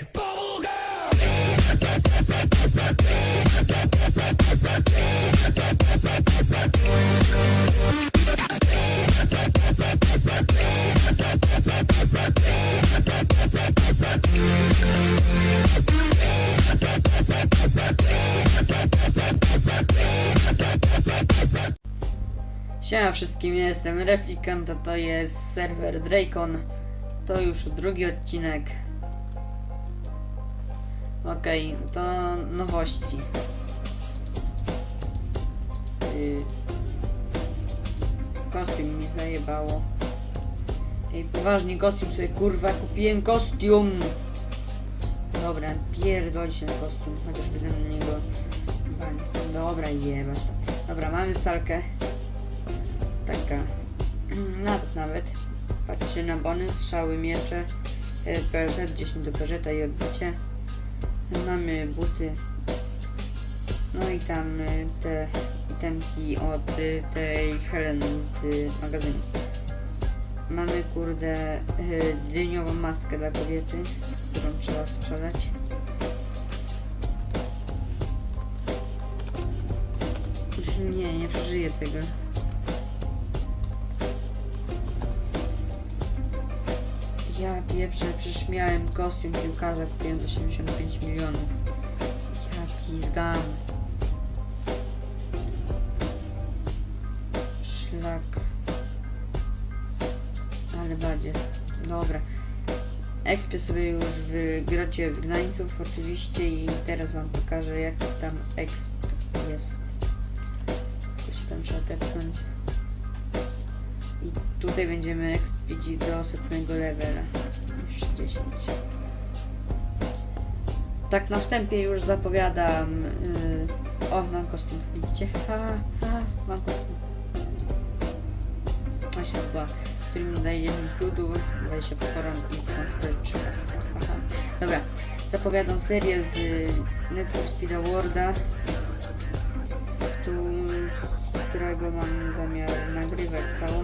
like. Siema wszystkim, jestem Replikant, a to jest serwer Dracon. To już drugi odcinek. Okej, to nowości. Yy, kostium mi zajebało. Ej, poważnie, kostium sobie kurwa kupiłem kostium! Dobra, pierdol się ten kostium, chociaż wydę na niego. Dobra, jebać. Dobra, mamy stalkę taka nawet nawet patrzcie na bony, strzały, miecze e, PZ 10 do peżeta i odbicie mamy buty. No i tam e, te itemki od tej Helen z magazynu. Mamy kurde e, dyniową maskę dla kobiety którą trzeba sprzedać. Nie, nie przeżyję tego Ja pieprzę, przecież miałem kostium piłkarza, kupiłem za 75 milionów. Jaki zgam. Szlak. Ale bardziej. Dobra. Ekspię sobie już w grocie wygnańców oczywiście i teraz wam pokażę jak tam exp jest. Tylko się tam trzeba tepnąć. I tutaj będziemy ekspić do setnego levela. Jeszcze 10. Tak na wstępie już zapowiadam. Yy... O, mam kostium. Widzicie? Ha, ha, mam kostium. Właśnie chyba, w którym daje 10 ludów, weź się pokorom i transport Aha. Dobra, zapowiadam serię z y, for Speed Awarda, którego mam zamiar nagrywać całą.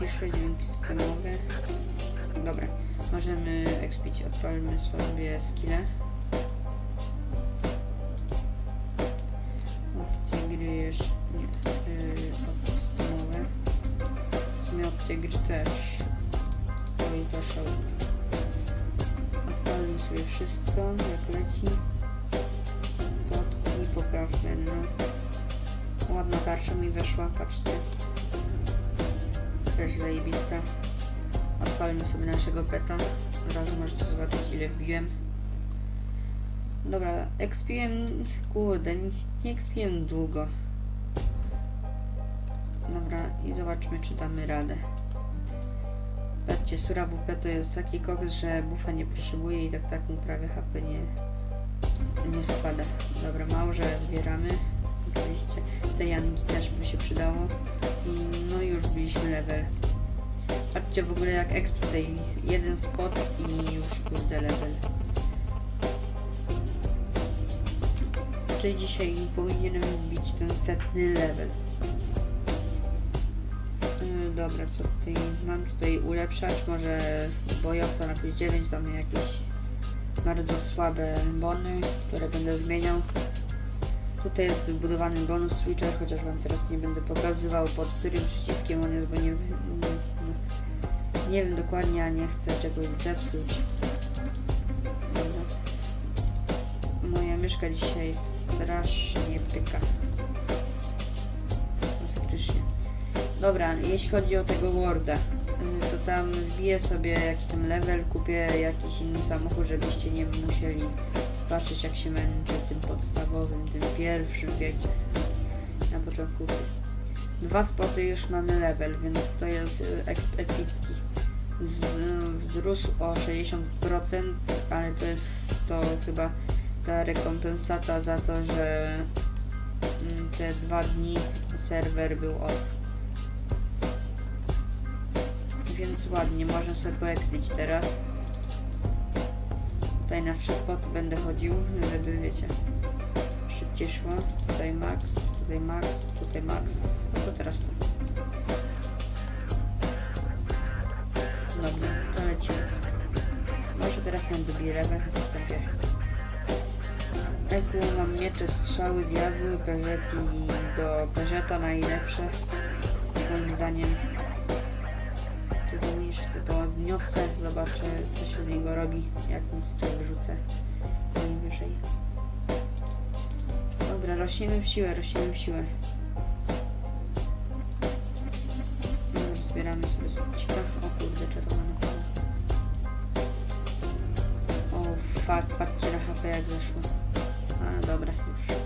Wyciszyć, więc systemowe. Dobra, możemy expić, odpalmy sobie skille. Opcje gry już nie, yy, opcje systemowe. W sumie opcje gry też. Oj, poszło. Odpalmy sobie wszystko, jak leci. Podki poprawne, no. Ładna tarcza mi weszła, patrzcie. Też zajebista. Odpalmy sobie naszego peta. Od razu możecie zobaczyć ile wbiłem. Dobra, expiłem, kurde, nie expiłem długo. Dobra, i zobaczmy czy damy radę. Patrzcie, Sura WP to jest taki koks, że bufa nie potrzebuje i tak tak mu prawie HP nie, nie spada. Dobra, małże zbieramy. Oczywiście te Janki też się przydało. I no już byliśmy level. Patrzcie w ogóle jak exp tutaj jeden spot i już kurde level. Czyli dzisiaj powinienem wbić ten setny level. Yy, Dobra, co tutaj mam tutaj ulepszać? Może bojowca na plus 9, tam jakieś bardzo słabe bony, które będę zmieniał. Tutaj jest wbudowany bonus switcher, chociaż wam teraz nie będę pokazywał pod którym przyciskiem on jest, bo nie, no, nie wiem dokładnie, a nie chcę czegoś zepsuć. Moja myszka dzisiaj strasznie pyka. Masakrycznie. Dobra, jeśli chodzi o tego Worda, y, to tam wbiję sobie jakiś tam level, kupię jakiś inny samochód, żebyście nie musieli patrzeć jak się męczę tym podstawowym, tym pierwszym, wiecie, na początku. Dwa spoty już mamy level, więc to jest y, exp Wzrósł o 60%, ale to jest to chyba ta rekompensata za to, że mm, te dwa dni serwer był off. Więc ładnie, można sobie poekspić teraz. Tutaj na trzy spoty będę chodził, żeby wiecie, szybciej szło. Tutaj max, tutaj max, tutaj max. No to teraz to. Dobra, to lecimy. teraz ten drugi level wstępie. Eku mam miecze, strzały, diabły, peżety i do peżeta najlepsze. Moim zdaniem. Tylko niż to podniosę, zobaczę co się z niego robi, jak ten strzał wyrzucę najwyżej. Dobra, rośniemy w siłę, rośniemy w siłę. Dobra, zbieramy sobie spicika. O kurde, czerwone. O fuck, patrzcie na HP jak zeszło. A dobra, już.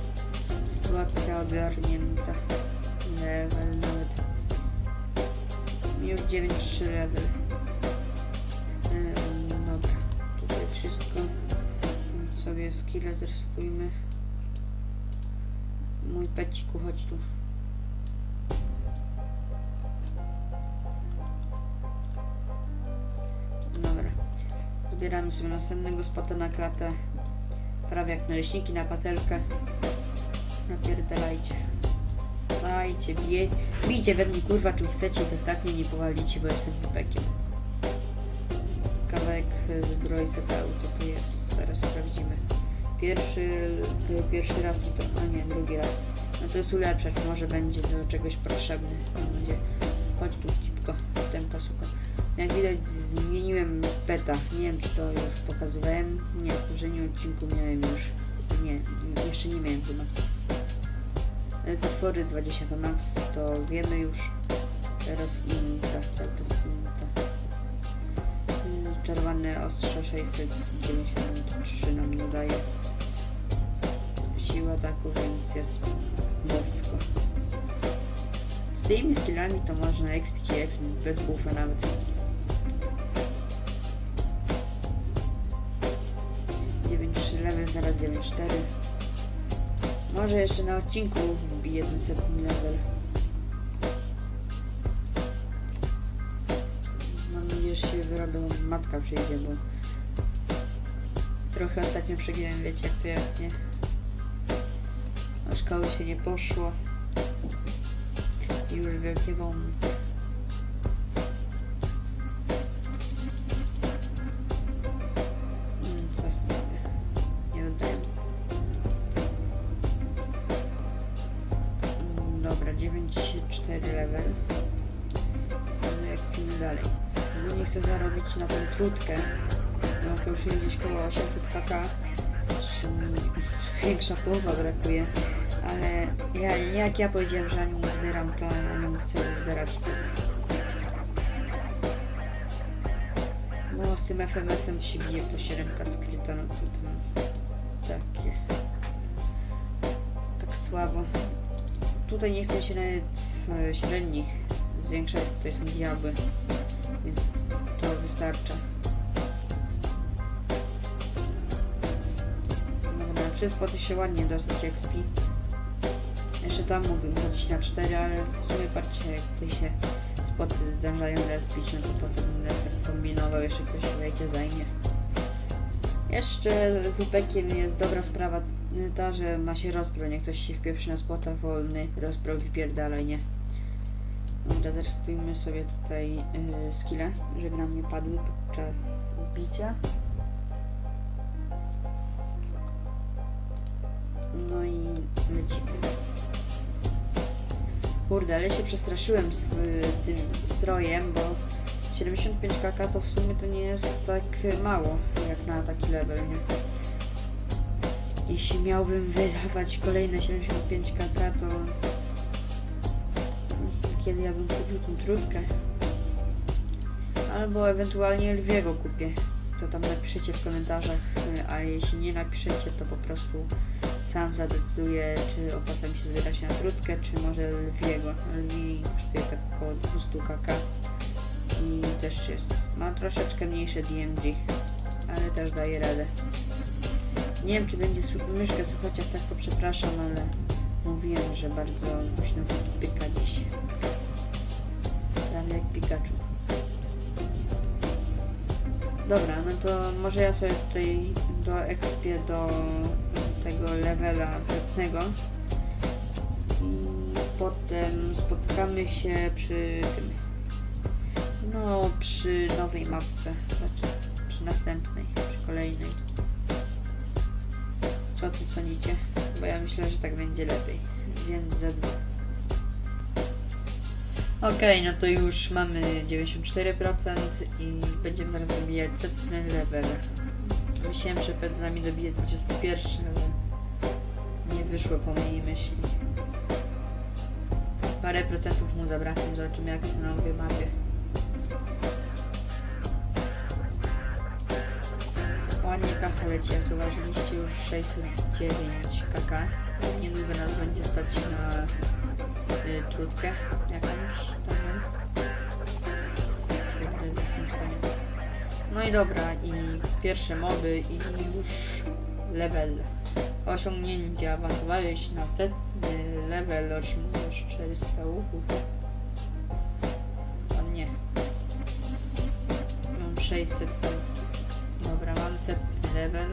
Sytuacja ogarnięta. Level nawet. Już 9-3 level. Ym, dobra, tutaj wszystko. Więc sobie skille zresetujmy. Mój peciku, chodź tu. Dobra. Zbieramy sobie następnego spota na klatę. Prawie jak naleśniki na patelkę. Napierdalajcie. Dajcie, bije, bijcie we mnie kurwa, czy chcecie, to tak mnie nie powalicie, bo jestem wypekiem. Kawałek zbroi ZTU, co tu jest? Zaraz sprawdzimy. Pierwszy, pierwszy raz to, a nie, drugi raz. No to jest ulepszać, może będzie do czegoś potrzebny. Będzie. Chodź tu, cipko, tempo suko. Jak widać zmieniłem beta. Nie wiem czy to już pokazywałem. Nie, w poprzednim odcinku miałem już. Nie, jeszcze nie miałem chyba. E, Potwory 20 to max, to wiemy już. Teraz inta, czas inta. Czerwone ostrze 693 nam dodaje. Siła ataku, więc jest bosko. Z tymi skillami to można expić i bez buffa nawet. 9.3 level, zaraz 9.4. Może jeszcze na odcinku wbiję ten setny level. Wyrobię, matka przyjdzie, bo trochę ostatnio przegiąłem, wiecie jak to jest? Do szkoły się nie poszło. I już wielkie wąty. Trutkę. No to już jest gdzieś koło 800 kk. Większa połowa brakuje. Ale ja, jak ja powiedziałem, że nią zbieram, to nią chcę zbierać. No z tym FMS-em się bije po 7k skryta, no to, to takie. Tak słabo. Tutaj nie chcę się nawet e, średnich zwiększać, tutaj są diabły, więc to wystarcza. Dobra, na trzy spoty się ładnie dostać XP. Jeszcze tam mógłbym chodzić na 4, ale w sumie patrzcie jak tutaj się spoty zdarzają respić, no to po co będę tak kombinował, jeszcze ktoś wejdzie zajmie. Jeszcze WPkiem jest dobra sprawa y, ta, że ma się rozpro, jak ktoś się wpieprzy na spota wolny, rozpro wypierdalaj, nie? Dobra, zaczynamy sobie tutaj yy, żeby nam nie padły podczas bicia. Lecimy. Kurde, ale się przestraszyłem z y, tym strojem, bo 75 kk to w sumie to nie jest tak mało, jak na taki level, nie? Jeśli miałbym wydawać kolejne 75 kk, to kiedy ja bym kupił tą trutkę? Albo ewentualnie lwiego kupię. To tam napiszecie w komentarzach, y, a jeśli nie napiszecie, to po prostu sam zadecyduję, czy opłaca mi się zbierać na trutkę, czy może lwiego. Lwi kosztuje tak około 200 kk i też jest, ma troszeczkę mniejsze DMG, ale też daje radę. Nie wiem, czy będzie myszkę słuchać, jak tak to przepraszam, ale mówiłem, że bardzo głośno pyka dziś. Prawie jak Pikachu. Dobra, no to może ja sobie tutaj do expię do tego levela setnego i potem spotkamy się przy tym no przy nowej mapce znaczy przy następnej, przy kolejnej. Co tu sądzicie? Bo ja myślę, że tak będzie lepiej. Więc za dwa. Okej, no to już mamy 94% i będziemy zaraz dobijać setny level. Myślałem, że przed nami dobije 21, ale nie wyszło po mojej myśli. Parę procentów mu zabraknie, zobaczymy jak jest na nowej mapie. Ładnie kasa leci, jak zauważyliście już 609 kk. Niedługo nas będzie stać na y, trutkę jakąś tam. No i dobra, i pierwsze moby i już level. Osiągnięcie awansowałeś na setny level, otrzymujesz 400 łuków. A nie. Mam 600 tam. Dobra, mam setny level.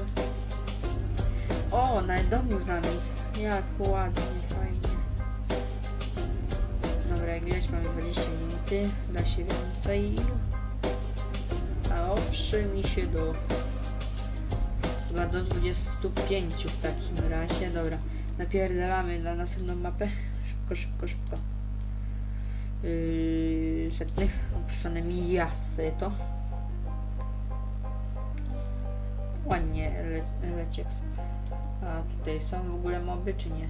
O, nawet dom z nami. Jak ładnie, fajnie. Dobra, jak widać mamy 20 minuty. Da się więcej. A oprzy mi się do chyba do 25 w takim razie. Dobra, napierdalamy na następną mapę. Szybko, szybko, szybko. Yy, setny. Opuszczone mi jasne to. Ładnie le leci A tutaj są w ogóle moby, czy nie?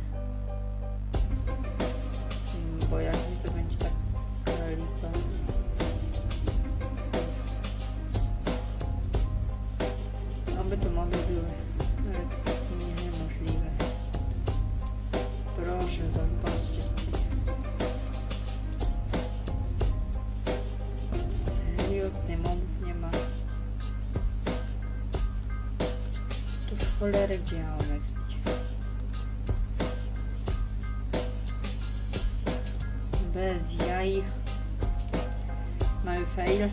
Mm, Bo jak nie, Były. Ale niemożliwe. Proszę was, bądźcie Serio? Mobów nie ma. Tu w gdzie ja mam? Bez jaj. Mały fail.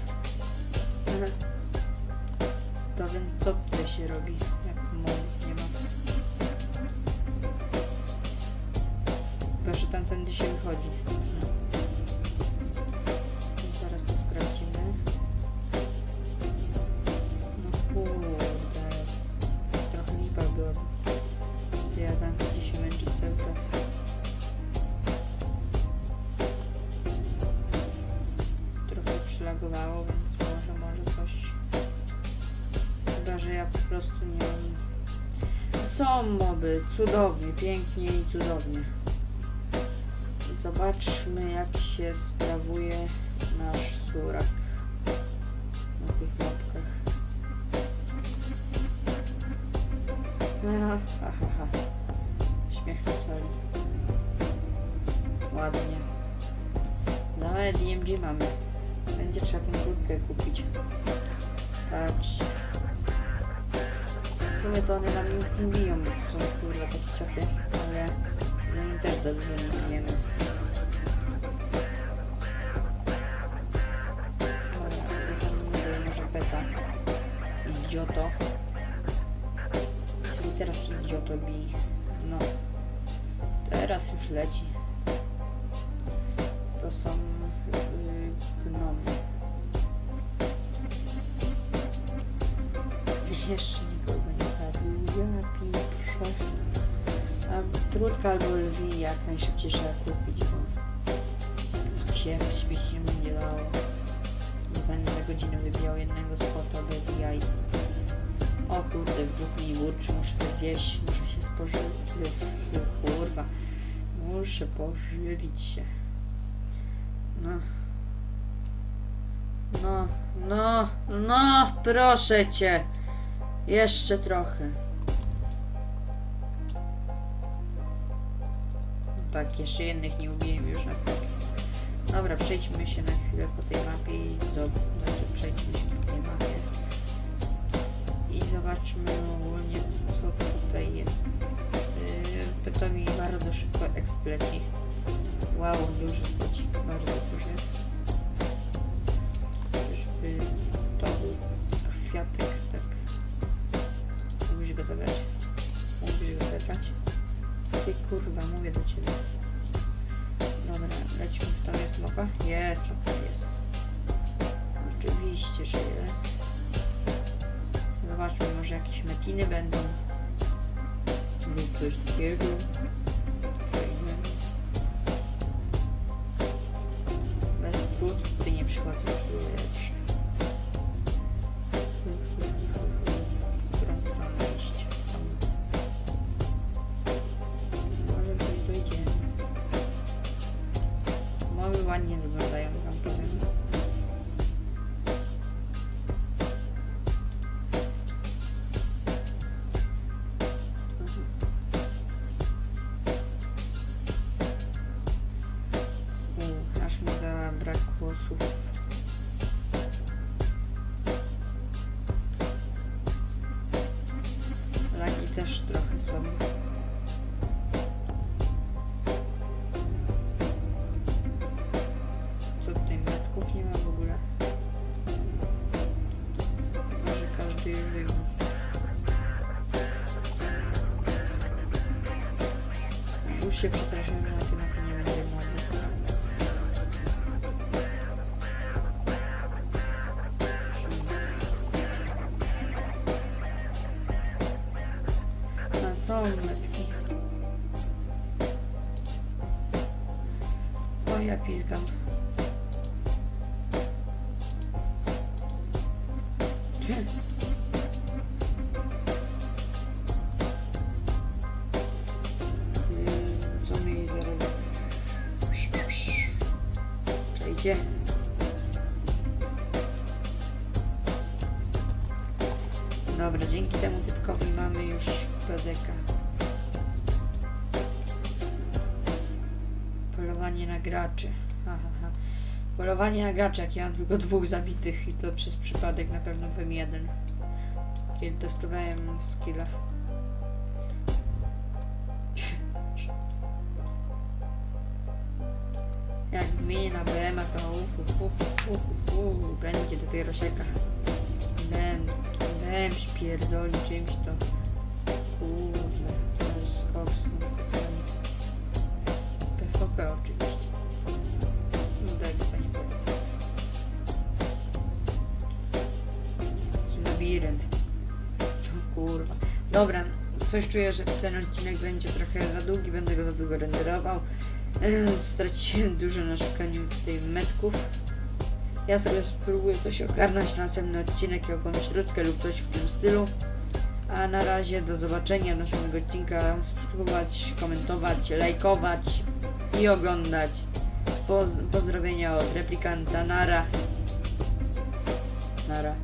Są moby, cudownie, pięknie i cudownie. Zobaczmy jak się sprawuje nasz surak na tych mapkach. Ha, ha, ha. Śmiech na soli. Ładnie. Nawet DMG mamy. Będzie trzeba tą kupić. Patrzcie. Sumie to one nam nic nie biją, są kurwa takie cioty, ale my im też za dużo nie bijemy. Może beta. Idioto. Czyli teraz idioto bij. No. Teraz już leci. To są yy, gnomy. Jeszcze nie Ja piszę. A trudka albo lwi jak najszybciej trzeba kupić, bo się jak śpić nie będzie dało. Nie będę za godzinę wybijał jednego spota bez jaj. O kurde, brzuch mi burczy, muszę coś zjeść, muszę się spożywić. Kurwa, muszę pożywić się. No. No, no, no, proszę cię. Jeszcze trochę. Tak, jeszcze jednych nie ubiłem już następnie. Dobra, przejdźmy się na chwilę po tej mapie i zobaczmy, przejdźmy się po tej mapie. I zobaczmy ogólnie, co tutaj jest. Yy, to mi bardzo szybko ekspleci. Wow, duży Lagi też trochę O, ja graczy. Polowanie na jak ja mam tylko dwóch zabitych i to przez przypadek na pewno wiem jeden. Kiedy testowałem skilla. Jak zmienię na BM, to uf, uf, uf, uf, będzie dopiero sieka. BM, BM śpierdoli czymś to. Kurde, to jest koks nad koksami. PvP oczywiście. Labirynt. Kurwa. Dobra, coś czuję, że ten odcinek będzie trochę za długi, będę go za długo renderował. Straciłem dużo na szukaniu tutaj metków. Ja sobie spróbuję coś ogarnąć na następny odcinek, jakąś śródkę lub coś w tym stylu. A na razie do zobaczenia następnego odcinka. Spróbować komentować, lajkować i oglądać. Poz- pozdrowienia od replikanta Nara. Nara.